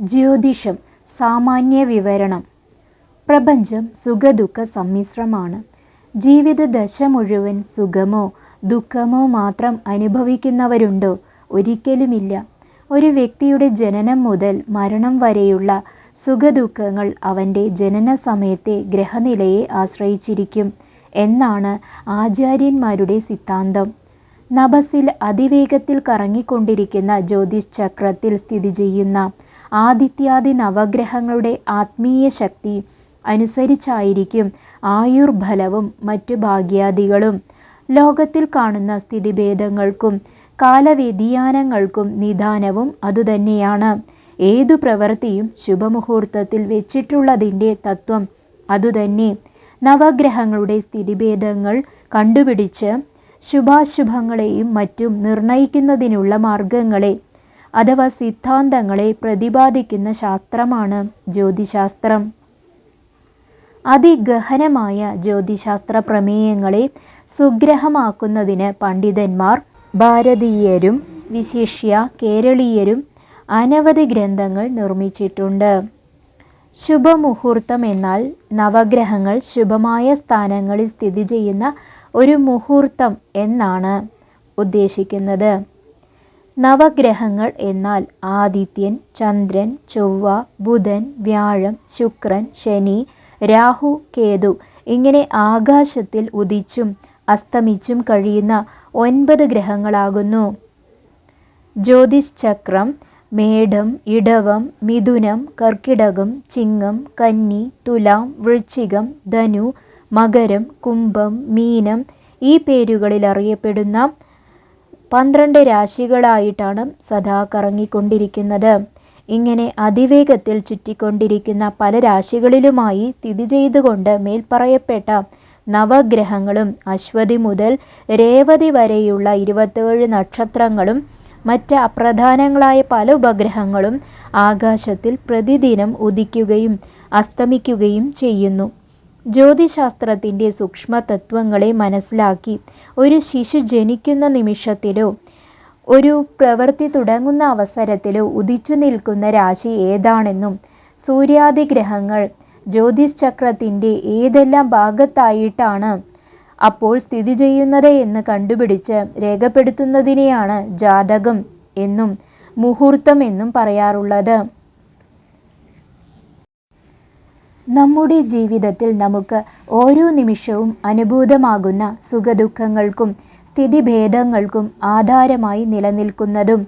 ജ്യോതിഷം സാമാന്യ വിവരണം. പ്രപഞ്ചം സുഖദുഃഖ സമ്മിശ്രമാണ്. ജീവിത ദശ മുഴുവൻ സുഖമോ ദുഃഖമോ മാത്രം അനുഭവിക്കുന്നവരുണ്ടോ? ഒരിക്കലുമില്ല. ഒരു വ്യക്തിയുടെ ജനനം മുതൽ മരണം വരെയുള്ള സുഖദുഃഖങ്ങൾ അവന്റെ ജനന സമയത്തെ ഗ്രഹനിലയെ ആശ്രയിച്ചിരിക്കും എന്നാണ് ആചാര്യന്മാരുടെ സിദ്ധാന്തം. നബസിൽ അതിവേഗത്തിൽ കറങ്ങിക്കൊണ്ടിരിക്കുന്ന ജ്യോതിഷ് ചക്രത്തിൽ സ്ഥിതി ചെയ്യുന്ന ആദിത്യാദി നവഗ്രഹങ്ങളുടെ ആത്മീയ ശക്തി അനുസരിച്ചായിരിക്കും ആയുർഫലവും മറ്റു ഭാഗ്യാദികളും. ലോകത്തിൽ കാണുന്ന സ്ഥിതിഭേദങ്ങൾക്കും കാലവ്യതിയാനങ്ങൾക്കും നിദാനവും അതുതന്നെയാണ്. ഏതു പ്രവൃത്തിയും ശുഭമുഹൂർത്തത്തിൽ വെച്ചിട്ടുള്ളതിന്റെ തത്വം അതുതന്നെ. നവഗ്രഹങ്ങളുടെ സ്ഥിതിഭേദങ്ങൾ കണ്ടുപിടിച്ച് ശുഭാശുഭങ്ങളെയും മറ്റും നിർണയിക്കുന്നതിനുള്ള മാർഗങ്ങളെ അഥവാ സിദ്ധാന്തങ്ങളെ പ്രതിപാദിക്കുന്ന ശാസ്ത്രമാണ് ജ്യോതിശാസ്ത്രം. അതിഗഹനമായ ജ്യോതിശാസ്ത്ര പ്രമേയങ്ങളെ സുഗ്രഹമാക്കുന്നതിന് പണ്ഡിതന്മാർ ഭാരതീയരും വിശിഷ്യ കേരളീയരും അനവധി ഗ്രന്ഥങ്ങൾ നിർമ്മിച്ചിട്ടുണ്ട്. ശുഭമുഹൂർത്തം എന്നാൽ നവഗ്രഹങ്ങൾ ശുഭമായ സ്ഥാനങ്ങളിൽ സ്ഥിതി ചെയ്യുന്ന ഒരു മുഹൂർത്തം എന്നാണ് ഉദ്ദേശിക്കുന്നത്. നവഗ്രഹങ്ങൾ എന്നാൽ ആദിത്യൻ ചന്ദ്രൻ ചൊവ്വ ബുധൻ വ്യാഴം ശുക്രൻ ശനി രാഹു കേതു ഇങ്ങനെ ആകാശത്തിൽ ഉദിച്ചും അസ്തമിച്ചും കഴിയുന്ന ഒൻപത് ഗ്രഹങ്ങളാകുന്നു. ജ്യോതിഷ് ചക്രം മേഢം ഇടവം മിഥുനം കർക്കിടകം ചിങ്ങം കന്നി തുലാം വൃശ്ചികം ധനു മകരം കുംഭം മീനം ഈ പേരുകളിൽ അറിയപ്പെടുന്ന പന്ത്രണ്ട് രാശികളായിട്ടാണ് സദാ കറങ്ങിക്കൊണ്ടിരിക്കുന്നത് ഇങ്ങനെ അതിവേഗത്തിൽ ചുറ്റിക്കൊണ്ടിരിക്കുന്ന പല രാശികളിലുമായി സ്ഥിതി ചെയ്തുകൊണ്ട് മേൽപ്പറയപ്പെട്ട നവഗ്രഹങ്ങളും അശ്വതി മുതൽ രേവതി വരെയുള്ള ഇരുപത്തേഴ് നക്ഷത്രങ്ങളും മറ്റ് അപ്രധാനങ്ങളായ പല ഉപഗ്രഹങ്ങളും ആകാശത്തിൽ പ്രതിദിനം ഉദിക്കുകയും അസ്തമിക്കുകയും ചെയ്യുന്നു. ജ്യോതിശാസ്ത്രത്തിന്റെ സൂക്ഷ്മതത്വങ്ങളെ മനസ്സിലാക്കി. ഒരു ശിശു ജനിക്കുന്ന നിമിഷത്തിലോ ഒരു പ്രവൃത്തി തുടങ്ങുന്ന അവസരത്തിലോ ഉദിച്ചു നിൽക്കുന്ന രാശി ഏതാണെന്നും സൂര്യാദി ഗ്രഹങ്ങൾ ജ്യോതിഷ് ചക്രത്തിന്റെ ഏതെല്ലാം ഭാഗത്തായിട്ടാണ് അപ്പോൾ സ്ഥിതി ചെയ്യുന്നത് എന്ന് കണ്ടുപിടിച്ച് രേഖപ്പെടുത്തുന്നതിനെയാണ് ജാതകം എന്നും മുഹൂർത്തം എന്നും പറയാറുള്ളത്. നമ്മുടെ ജീവിതത്തിൽ നമുക്ക് ഓരോ നിമിഷവും അനുഭൂതമാകുന്ന സുഖദുഃഖങ്ങൾക്കും സ്ഥിതിഭേദങ്ങൾക്കും ആധാരമായി നിലനിൽക്കുന്നതും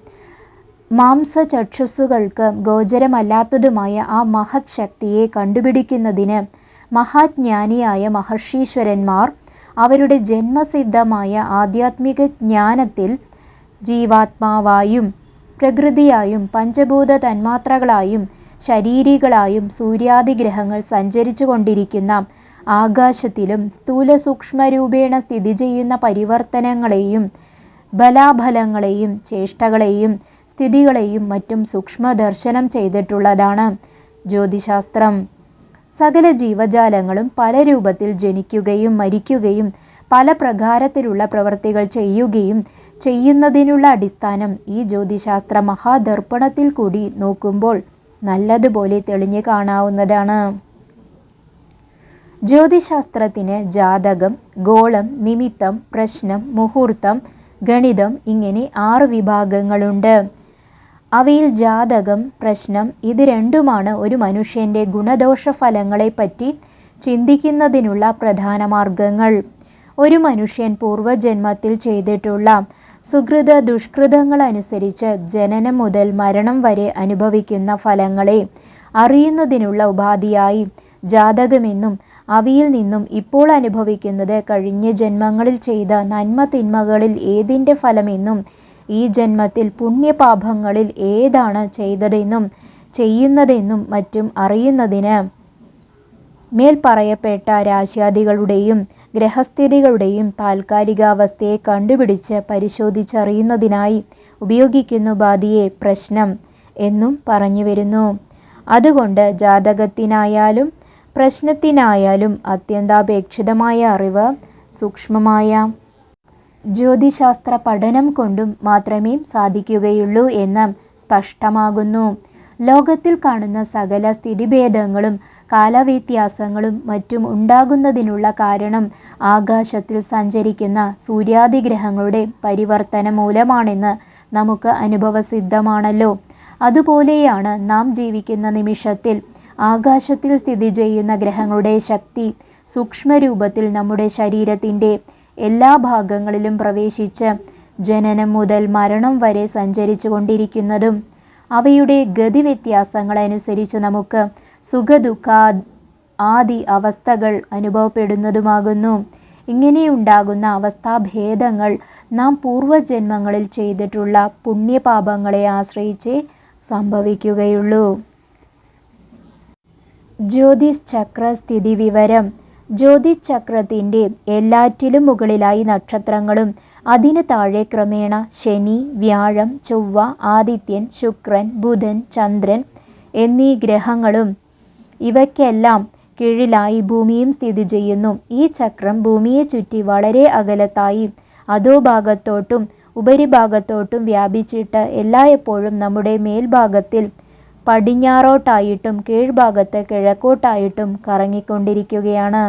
മാംസചക്ഷസുകൾക്ക് ഗോചരമല്ലാത്തതുമായ ആ മഹത് ശക്തിയെ കണ്ടുപിടിക്കുന്നതിന് മഹാജ്ഞാനിയായ മഹർഷീശ്വരന്മാർ അവരുടെ ജന്മസിദ്ധമായ ആധ്യാത്മിക ജ്ഞാനത്തിൽ ജീവാത്മാവായും പ്രകൃതിയായും പഞ്ചഭൂത തന്മാത്രകളായും ശരീരികളായും സൂര്യാദി ഗ്രഹങ്ങൾ സഞ്ചരിച്ചു കൊണ്ടിരിക്കുന്ന ആകാശത്തിലും സ്ഥൂല സൂക്ഷ്മരൂപേണ സ്ഥിതി ചെയ്യുന്ന പരിവർത്തനങ്ങളെയും ബലാഫലങ്ങളെയും ചേഷ്ടകളെയും സ്ഥിതികളെയും മറ്റും സൂക്ഷ്മ ദർശനം ചെയ്തിട്ടുള്ളതാണ് ജ്യോതിശാസ്ത്രം. സകല ജീവജാലങ്ങളും പല രൂപത്തിൽ ജനിക്കുകയും മരിക്കുകയും പല പ്രകാരത്തിലുള്ള പ്രവർത്തികൾ ചെയ്യുകയും ചെയ്യുന്നതിനുള്ള അടിസ്ഥാനം ഈ ജ്യോതിശാസ്ത്ര മഹാദർപ്പണത്തിൽ കൂടി നോക്കുമ്പോൾ നല്ലതുപോലെ തെളിഞ്ഞു കാണാവുന്നതാണ്. ജ്യോതിശാസ്ത്രത്തിന് ജാതകം ഗോളം നിമിത്തം പ്രശ്നം മുഹൂർത്തം ഗണിതം ഇങ്ങനെ ആറ് വിഭാഗങ്ങളുണ്ട്. അവയിൽ ജാതകം പ്രശ്നം ഇത് രണ്ടുമാണ് ഒരു മനുഷ്യന്റെ ഗുണദോഷ ഫലങ്ങളെപ്പറ്റി ചിന്തിക്കുന്നതിനുള്ള പ്രധാന മാർഗങ്ങൾ. ഒരു മനുഷ്യൻ പൂർവജന്മത്തിൽ ചെയ്തിട്ടുള്ള സുഹൃത ദുഷ്കൃതങ്ങൾ അനുസരിച്ച് ജനനം മുതൽ മരണം വരെ അനുഭവിക്കുന്ന ഫലങ്ങളെ അറിയുന്നതിനുള്ള ഉപാധിയായി ജാതകമെന്നും അവയിൽ നിന്നും ഇപ്പോൾ അനുഭവിക്കുന്നത് കഴിഞ്ഞ ജന്മങ്ങളിൽ ചെയ്ത നന്മ തിന്മകളിൽ ഏതിന്റെ ഫലമെന്നും ഈ ജന്മത്തിൽ പുണ്യപാപങ്ങളിൽ ഏതാണ് ചെയ്തതെന്നും ചെയ്യുന്നതെന്നും മറ്റും അറിയുന്നതിന് മേൽ പറയപ്പെട്ട രാശ്യാദികളുടെയും ഗ്രഹസ്ഥിതികളുടെയും താൽക്കാലികാവസ്ഥയെ കണ്ടുപിടിച്ച് പരിശോധിച്ചറിയുന്നതിനായി ഉപയോഗിക്കുന്ന ഉപാധിയെ പ്രശ്നം എന്നും പറഞ്ഞു വരുന്നു അതുകൊണ്ട് ജാതകത്തിനായാലും പ്രശ്നത്തിനായാലും അത്യന്താപേക്ഷിതമായ അറിവ് സൂക്ഷ്മമായ ജ്യോതിശാസ്ത്ര പഠനം കൊണ്ടും മാത്രമേ സാധിക്കുകയുള്ളൂ എന്ന് സ്പഷ്ടമാകുന്നു. ലോകത്തിൽ കാണുന്ന സകല സ്ഥിതിഭേദങ്ങളും കാലവ്യത്യാസങ്ങളും മറ്റും ഉണ്ടാകുന്നതിനുള്ള കാരണം ആകാശത്തിൽ സഞ്ചരിക്കുന്ന സൂര്യാതിഗ്രഹങ്ങളുടെ പരിവർത്തന മൂലമാണെന്ന് നമുക്ക് അനുഭവസിദ്ധമാണല്ലോ. അതുപോലെയാണ് നാം ജീവിക്കുന്ന നിമിഷത്തിൽ ആകാശത്തിൽ സ്ഥിതി ചെയ്യുന്ന ഗ്രഹങ്ങളുടെ ശക്തി സൂക്ഷ്മരൂപത്തിൽ നമ്മുടെ ശരീരത്തിന്റെ എല്ലാ ഭാഗങ്ങളിലും പ്രവേശിച്ച് ജനനം മുതൽ മരണം വരെ സഞ്ചരിച്ചു കൊണ്ടിരിക്കുന്നതും അവയുടെ ഗതിവ്യത്യാസങ്ങളനുസരിച്ച് നമുക്ക് സുഖദുഃഖ ആദി അവസ്ഥകൾ അനുഭവപ്പെടുന്നതുമാകുന്നു. ഇങ്ങനെയുണ്ടാകുന്ന അവസ്ഥാഭേദങ്ങൾ നാം പൂർവജന്മങ്ങളിൽ ചെയ്തിട്ടുള്ള പുണ്യപാപങ്ങളെ ആശ്രയിച്ച് സംഭവിക്കുകയുള്ളൂ. ജ്യോതിസ് ചക്ര സ്ഥിതി വിവരം. ജ്യോതിസ് ചക്രത്തിന്റെ എല്ലാറ്റിലും മുകളിലായി നക്ഷത്രങ്ങളും അതിന് താഴെ ക്രമേണ ശനി വ്യാഴം ചൊവ്വ ആദിത്യൻ ശുക്രൻ ബുധൻ ചന്ദ്രൻ എന്നീ ഗ്രഹങ്ങളും ഇവയ്ക്കെല്ലാം കീഴിലായി ഭൂമിയും സ്ഥിതി ചെയ്യുന്നു. ഈ ചക്രം ഭൂമിയെ ചുറ്റി വളരെ അകലത്തായി അധോഭാഗത്തോട്ടും ഉപരിഭാഗത്തോട്ടും വ്യാപിച്ചിട്ട് എല്ലായ്പ്പോഴും നമ്മുടെ മേൽഭാഗത്തിൽ പടിഞ്ഞാറോട്ടായിട്ടും കീഴ്ഭാഗത്ത് കിഴക്കോട്ടായിട്ടും കറങ്ങിക്കൊണ്ടിരിക്കുകയാണ്.